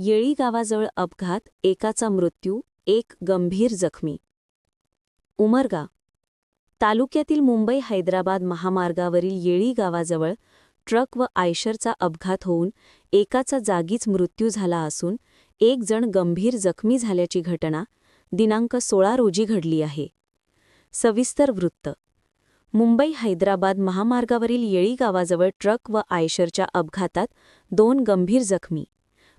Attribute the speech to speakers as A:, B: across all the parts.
A: येळी गावाजवळ अपघात एकाचा मृत्यू एक गंभीर जखमी. उमरगा तालुक्यातील मुंबई हैदराबाद महामार्गावरील येळी गावाजवळ ट्रक व आयशरचा अपघात होऊन एकाचा जागीच मृत्यू झाला असून एक जण गंभीर जखमी झाल्याची घटना दिनांक सोळा रोजी घडली आहे. सविस्तर वृत्त. मुंबई हैदराबाद महामार्गावरील येळी गावाजवळ ट्रक व आयशरच्या अपघातात दोन गंभीर जखमी.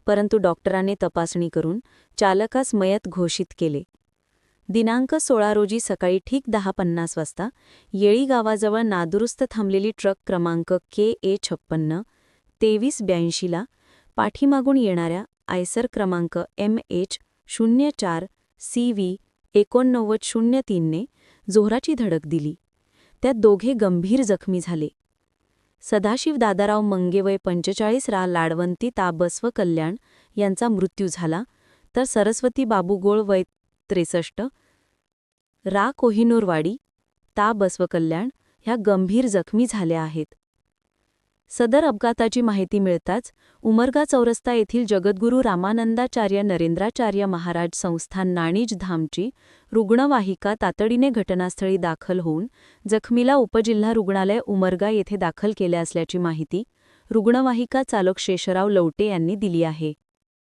A: परंतु डॉक्टरांनी तपासणी करून चालकास मयत घोषित केले. दिनांक सोळा रोजी सकाळी ठीक दहा पन्नास वाजता येळी गावाजवळ नादुरुस्त थांबलेली ट्रक क्रमांक के ए छप्पन्न तेवीस ब्याऐंशीला पाठीमागून येणाऱ्या आयसर क्रमांक एम एच शून्य चार सी व्ही एकोणनव्वद शून्य तीनने जोहराची धडक दिली. त्यात दोघे गंभीर जखमी झाले. सदाशिव दादाराव मंगेवय पंचेचाळीस रा लाडवंती ता बसव कल्याण यांचा मृत्यू झाला तर सरस्वती बाबू गोळ वय त्रेसष्ट रा कोहिनूरवाडी ता बसव कल्याण ह्या गंभीर जखमी झाल्या आहेत. सदर अपघाताची माहिती मिळताच उमरगा चौरस्ता येथील जगद्गुरू रामानंदाचार्य नरेंद्राचार्य महाराज संस्थान नाणीज धामची रुग्णवाहिका तातडीने घटनास्थळी दाखल होऊन जखमीला उपजिल्हा रुग्णालय उमरगा येथे दाखल केले असल्याची माहिती रुग्णवाहिका चालक शेषराव लवटे यांनी दिली आहे.